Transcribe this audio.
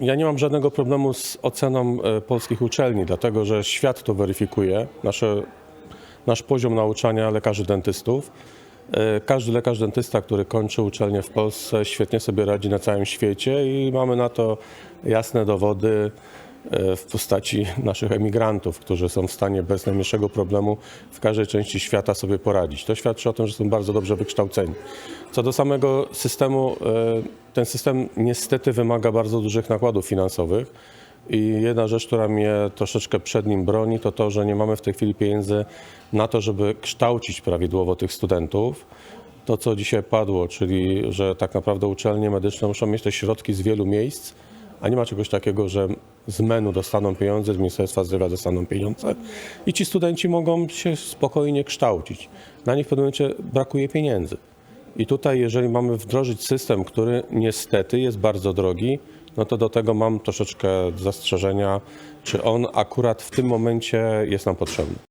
Ja nie mam żadnego problemu z oceną e, polskich uczelni, dlatego że świat to weryfikuje, nasze, nasz poziom nauczania lekarzy dentystów. E, Każdy lekarz dentysta, który kończy uczelnię w Polsce, świetnie sobie radzi na całym świecie i mamy na to jasne dowody w postaci naszych emigrantów, którzy są w stanie bez najmniejszego problemu w każdej części świata sobie poradzić. To świadczy o tym, że są bardzo dobrze wykształceni. Co do samego systemu, e, ten system niestety wymaga bardzo dużych nakładów finansowych. I jedna rzecz, która mnie troszeczkę przed nim broni, to to, że nie mamy w tej chwili pieniędzy na to, żeby kształcić prawidłowo tych studentów. To, co dzisiaj padło, czyli że tak naprawdę uczelnie medyczne muszą mieć te środki z wielu miejsc, a nie ma czegoś takiego, że z menu dostaną pieniądze, z Ministerstwa Zdrowia dostaną pieniądze i ci studenci mogą się spokojnie kształcić. Na nich w pewnym momencie brakuje pieniędzy. I tutaj, jeżeli mamy wdrożyć system, który niestety jest bardzo drogi, no to do tego mam troszeczkę zastrzeżenia, czy on akurat w tym momencie jest nam potrzebny.